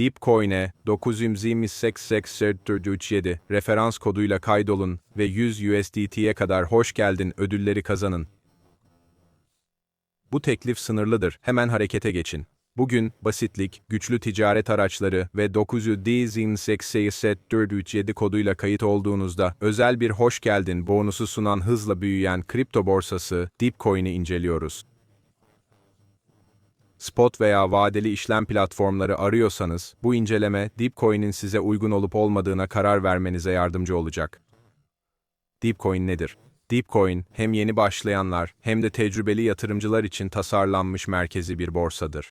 Deepcoin'e 928 referans koduyla kaydolun ve 100 USDT'ye kadar hoş geldin ödülleri kazanın. Bu teklif sınırlıdır. Hemen harekete geçin. Bugün basitlik, güçlü ticaret araçları ve 900 koduyla kayıt olduğunuzda özel bir hoş geldin bonusu sunan hızla büyüyen kripto borsası Deepcoin'i inceliyoruz. Spot veya vadeli işlem platformları arıyorsanız, bu inceleme Deepcoin'in size uygun olup olmadığına karar vermenize yardımcı olacak. Deepcoin nedir? Deepcoin, hem yeni başlayanlar hem de tecrübeli yatırımcılar için tasarlanmış merkezi bir borsadır.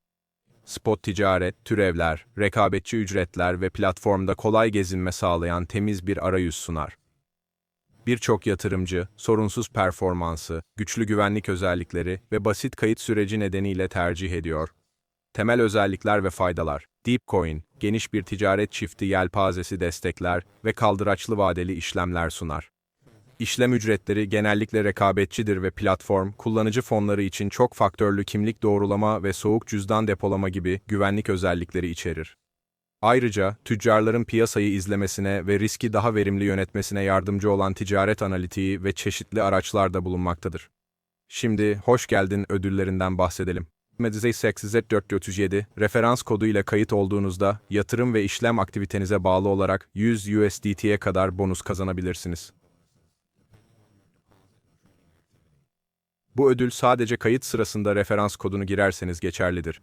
Spot ticaret, türevler, rekabetçi ücretler ve platformda kolay gezinme sağlayan temiz bir arayüz sunar. Birçok yatırımcı, sorunsuz performansı, güçlü güvenlik özellikleri ve basit kayıt süreci nedeniyle tercih ediyor. Temel özellikler ve faydalar. Deepcoin, geniş bir ticaret çifti yelpazesi destekler ve kaldıraçlı vadeli işlemler sunar. İşlem ücretleri genellikle rekabetçidir ve platform, kullanıcı fonları için çok faktörlü kimlik doğrulama ve soğuk cüzdan depolama gibi güvenlik özellikleri içerir. Ayrıca, tüccarların piyasayı izlemesine ve riski daha verimli yönetmesine yardımcı olan ticaret analitiği ve çeşitli araçlar da bulunmaktadır. Şimdi, hoş geldin ödüllerinden bahsedelim. Medize 437 referans kodu ile kayıt olduğunuzda yatırım ve işlem aktivitenize bağlı olarak 100 USDT'ye kadar bonus kazanabilirsiniz. Bu ödül sadece kayıt sırasında referans kodunu girerseniz geçerlidir.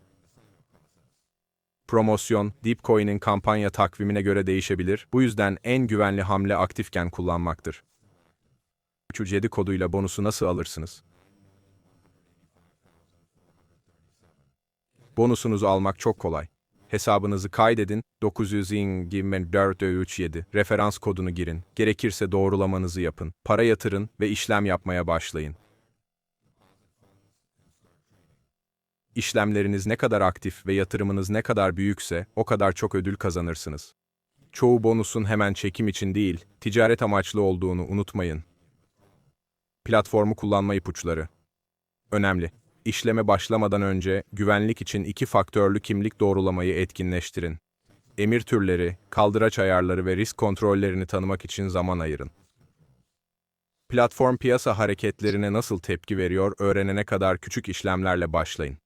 Promosyon, Deepcoin'in kampanya takvimine göre değişebilir. Bu yüzden en güvenli hamle aktifken kullanmaktır. 307 koduyla bonusu nasıl alırsınız? Bonusunuzu almak çok kolay. Hesabınızı kaydedin, 900 referans kodunu girin, gerekirse doğrulamanızı yapın, para yatırın ve işlem yapmaya başlayın. İşlemleriniz ne kadar aktif ve yatırımınız ne kadar büyükse o kadar çok ödül kazanırsınız. Çoğu bonusun hemen çekim için değil, ticaret amaçlı olduğunu unutmayın. Platformu kullanma ipuçları. Önemli. İşleme başlamadan önce güvenlik için iki faktörlü kimlik doğrulamayı etkinleştirin. Emir türleri, kaldıraç ayarları ve risk kontrollerini tanımak için zaman ayırın. Platform piyasa hareketlerine nasıl tepki veriyor öğrenene kadar küçük işlemlerle başlayın.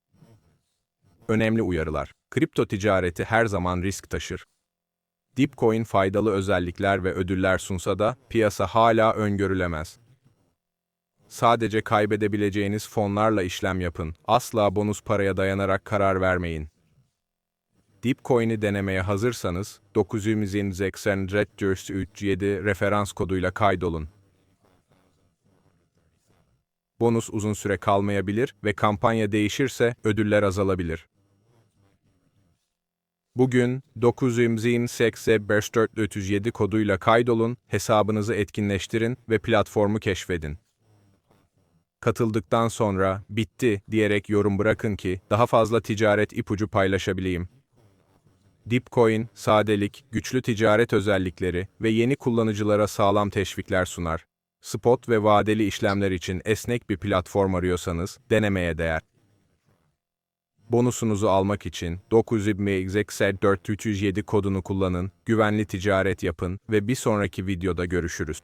Önemli uyarılar. Kripto ticareti her zaman risk taşır. Deepcoin faydalı özellikler ve ödüller sunsa da piyasa hala öngörülemez. Sadece kaybedebileceğiniz fonlarla işlem yapın. Asla bonus paraya dayanarak karar vermeyin. Deepcoin'i denemeye hazırsanız 987 referans koduyla kaydolun. Bonus uzun süre kalmayabilir ve kampanya değişirse ödüller azalabilir. Bugün 928 koduyla kaydolun, hesabınızı etkinleştirin ve platformu keşfedin. Katıldıktan sonra bitti diyerek yorum bırakın ki daha fazla ticaret ipucu paylaşabileyim. Deepcoin, sadelik, güçlü ticaret özellikleri ve yeni kullanıcılara sağlam teşvikler sunar. Spot ve vadeli işlemler için esnek bir platform arıyorsanız denemeye değer. Bonusunuzu almak için 900 kodunu kullanın, güvenli ticaret yapın ve bir sonraki videoda görüşürüz.